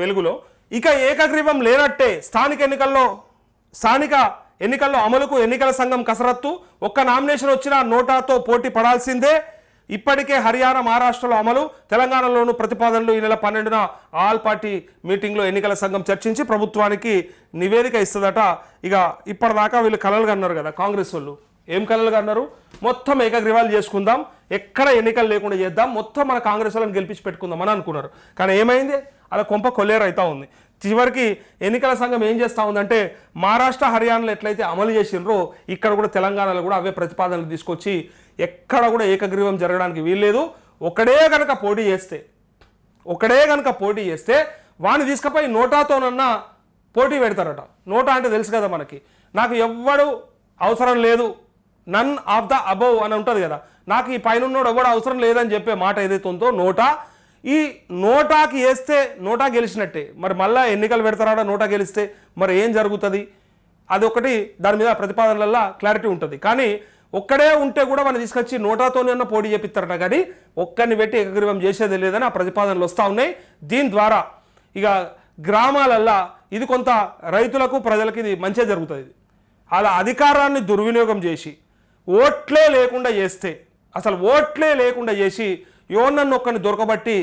వెలుగులో ఇక ఏకగ్రీవం లేనట్టే స్థానిక ఎన్నికల్లో స్థానిక ఎన్నికల్లో అమలుకు ఎన్నికల సంఘం కసరత్తు. ఒక్క నామినేషన్ వచ్చినా నోటాతో పోటీ పడాల్సిందే. ఇప్పటికే హర్యానా మహారాష్ట్రలో అమలు. తెలంగాణలోను ప్రతిపాదనలు ఈ నెల పన్నెండున ఆల్ పార్టీ మీటింగ్లో ఎన్నికల సంఘం చర్చించి ప్రభుత్వానికి నివేదిక ఇస్తుందట. ఇక ఇప్పటిదాకా వీళ్ళు కలలుగా అన్నారు కదా కాంగ్రెస్ వాళ్ళు. ఏం కలలుగా అన్నారు? మొత్తం ఏకగ్రీవాలు చేసుకుందాం. ఎక్కడ ఎన్నికలు లేకుండా చేద్దాం. మొత్తం మన కాంగ్రెస్ వాళ్ళని గెలిపించి పెట్టుకుందాం అని అనుకున్నారు. కానీ ఏమైంది? అలా కొంప కొల్లేరు అవుతా ఉంది. చివరికి ఎన్నికల సంఘం ఏం చేస్తూ ఉందంటే మహారాష్ట్ర హర్యానాలో ఎట్లయితే అమలు చేసినరో ఇక్కడ కూడా తెలంగాణలో కూడా అవే ప్రతిపాదనలు తీసుకొచ్చి ఎక్కడ కూడా ఏకగ్రీవం జరగడానికి వీల్లేదు. ఒకడే కనుక పోటీ చేస్తే ఒకడే కనుక పోటీ చేస్తే వాడిని తీసుకుపోయి నోటాతోనన్నా పోటీ పెడతారట. నోటా అంటే తెలుసు కదా మనకి. నాకు ఎవ్వడు అవసరం లేదు. నన్ ఆఫ్ ద అబౌవ్ అని ఉంటుంది కదా. నాకు ఈ పైన ఉన్నోడు ఎవడు అవసరం లేదని చెప్పే మాట ఏదైతే ఉందో నోటా ఈ నోటాకి వేస్తే నోటా గెలిచినట్టే. మరి మళ్ళా ఎన్నికలు పెడతారా? నోటా గెలిస్తే మరి ఏం జరుగుతుంది? అది ఒకటి దాని మీద ప్రతిపాదనలల్లో క్లారిటీ ఉంటుంది. కానీ ఒక్కడే ఉంటే కూడా మనం తీసుకొచ్చి నోటాతోనే ఉన్న పోటీ చేపిస్తారట. కానీ ఒక్కరిని పెట్టి ఏకగ్రీవం చేసేది లేదని ఆ ప్రతిపాదనలు వస్తూ ఉన్నాయి. దీని ద్వారా ఇక గ్రామాలల్లో ఇది కొంత రైతులకు ప్రజలకు ఇది మంచిగా జరుగుతుంది. అలా అధికారాన్ని దుర్వినియోగం చేసి ఓట్లే లేకుండా చేస్తే అసలు ఓట్లే లేకుండా చేసి యోనన్ను ఒక్కరిని దొరకబట్టి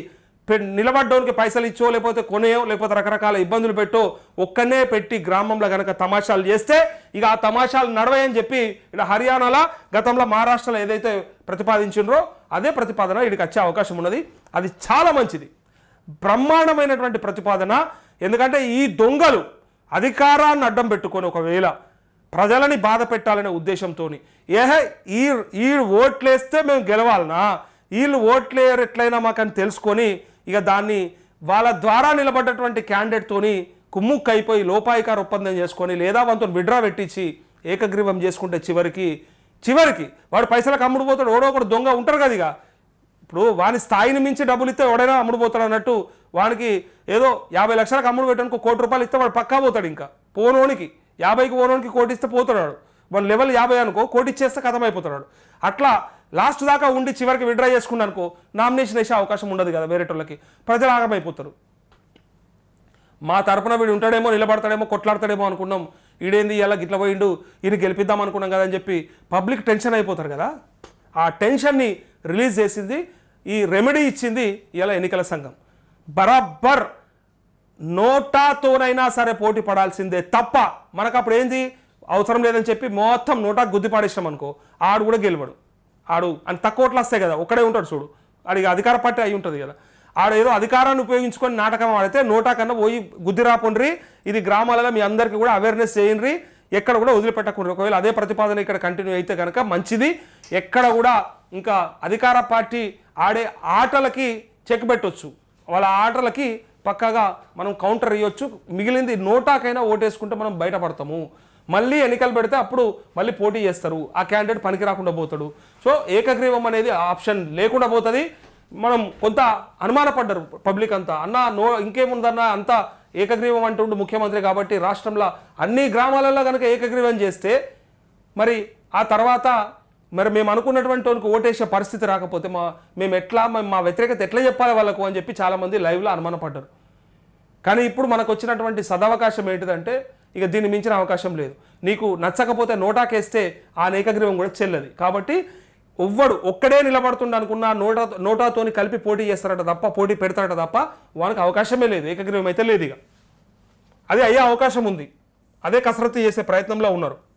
పె- నిలబడ్డానికి పైసలు ఇచ్చో లేకపోతే కొనేయో లేకపోతే రకరకాల ఇబ్బందులు పెట్టో ఒక్కనే పెట్టి గ్రామంలో కనుక తమాషాలు చేస్తే ఇక ఆ తమాషాలు నడవయని చెప్పి ఇలా హర్యానాలో గతంలో మహారాష్ట్రలో ఏదైతే ప్రతిపాదించిండ్రో అదే ప్రతిపాదన ఇక్కడికి వచ్చే అవకాశం ఉన్నది. అది చాలా మంచిది. బ్రహ్మాండమైనటువంటి ప్రతిపాదన. ఎందుకంటే ఈ దొంగలు అధికారాన్ని అడ్డం పెట్టుకొని ఒకవేళ ప్రజలని బాధ పెట్టాలనే ఉద్దేశంతో ఏహే ఈ ఈ ఓట్లేస్తే మేము గెలవాలనా? వీళ్ళు ఓట్లేయరు ఎట్లయినా మాకని తెలుసుకొని ఇక దాన్ని వాళ్ళ ద్వారా నిలబడ్డటువంటి క్యాండిడేట్తోని కుమ్ముక్కైపోయి అయిపోయి లోపాయికార ఒప్పందం చేసుకొని లేదా వంతుని విడ్రా పెట్టించి ఏకగ్రీవం చేసుకుంటే చివరికి చివరికి వాడు పైసలకు అమ్ముడు పోతాడు ఓడో ఒకడు దొంగ ఉంటారు కదా ఇక. ఇప్పుడు వాని స్థాయిని మించి డబ్బులు ఇస్తే ఎవడైనా అమ్ముడు పోతాడు అన్నట్టు వానికి ఏదో యాభై లక్షలకు అమ్ముడు పెట్టడానికి కోటి రూపాయలు ఇస్తే వాడు పక్కా పోతాడు ఇంకా. పోనోనికి యాభైకి పోనోనికి కోటి ఇస్తే పోతున్నాడు వాడు. లెవెల్ యాభై అనుకో కోటి ఇచ్చేస్తే కథమైపోతున్నాడు అయిపోతున్నాడు అట్లా లాస్ట్ దాకా ఉండి చివరికి విడ్రా చేసుకున్నాను అనుకో నామినేషన్ వేసే అవకాశం ఉండదు కదా వేరేటోళ్ళకి ప్రజలు ఆగమైపోతారు. మా తరపున వీడు ఉంటాడేమో నిలబడతాడేమో కొట్లాడతాడేమో అనుకున్నాం. ఈడేంది ఇలా గిట్ల పోయిండు ఈయన గెలిపిద్దాం అనుకున్నాం కదా అని చెప్పి పబ్లిక్ టెన్షన్ అయిపోతారు కదా. ఆ టెన్షన్ని రిలీజ్ చేసింది ఈ రెమెడీ ఇచ్చింది ఇలా ఎన్నికల సంఘం. బరాబర్ నోటాతోనైనా సరే పోటీ పడాల్సిందే తప్ప మనకు అప్పుడు ఏంది? అవసరం లేదని చెప్పి మొత్తం నోటా గుద్దిపాడేసాం అనుకో ఆడు కూడా గెలవడు. ఆడు అని తక్కువ ఓట్లు వస్తాయి కదా ఒక్కడే ఉంటాడు చూడు. ఆడికి అధికార పార్టీ అయి ఉంటుంది కదా. ఆడు ఏదో అధికారాన్ని ఉపయోగించుకొని నాటకం ఆడితే నోటా కన్నా పోయి గుద్దిరాపండ్రి ఇది గ్రామాలలో మీ అందరికీ కూడా అవేర్నెస్ చేయండి ఎక్కడ కూడా వదిలిపెట్టకుండా ఒకవేళ అదే ప్రతిపాదన ఇక్కడ కంటిన్యూ అయితే కనుక మంచిది. ఎక్కడ కూడా ఇంకా అధికార పార్టీ ఆడే ఆటలకి చెక్ పెట్టొచ్చు. వాళ్ళ ఆటలకి పక్కాగా మనం కౌంటర్ ఇవ్వచ్చు మిగిలింది నోటాకైనా ఓటేసుకుంటే మనం బయటపడతాము. మళ్ళీ ఎన్నికలు పెడితే అప్పుడు మళ్ళీ పోటీ చేస్తారు. ఆ క్యాండిడేట్ పనికి రాకుండా పోతాడు. సో ఏకగ్రీవం అనేది ఆప్షన్ లేకుండా పోతుంది. మనం కొంత అనుమానపడ్డారు పబ్లిక్ అంతా. అన్న నో ఇంకేముందన్న అంతా ఏకగ్రీవం అంటుండు ముఖ్యమంత్రి కాబట్టి రాష్ట్రంలో అన్ని గ్రామాలలో కనుక ఏకగ్రీవం చేస్తే మరి ఆ తర్వాత మరి మేము అనుకున్నటువంటి వాళ్ళకి ఓటేసే పరిస్థితి రాకపోతే మా మేము ఎట్లా మా- మా వ్యతిరేకత ఎట్లా చెప్పాలి వాళ్ళకు అని చెప్పి చాలామంది లైవ్లో అనుమానపడ్డారు. కానీ ఇప్పుడు మనకు వచ్చినటువంటి సదవకాశం ఏంటిదంటే ఇక దీన్ని మించిన అవకాశం లేదు. నీకు నచ్చకపోతే నోటాకేస్తే ఆ ఏకగ్రీవం కూడా చెల్లది. కాబట్టి ఎవ్వడు ఒక్కడే నిలబడుతుండ అనుకున్న నోటా నోటాతోని కలిపి పోటీ చేస్తారట తప్ప పోటీ పెడతారట తప్ప వానికి అవకాశమే లేదు. ఏకగ్రీవం అయితే లేదు ఇక. అది అయ్యే అవకాశం ఉంది. అదే కసరత్తు చేసే ప్రయత్నంలో ఉన్నారు.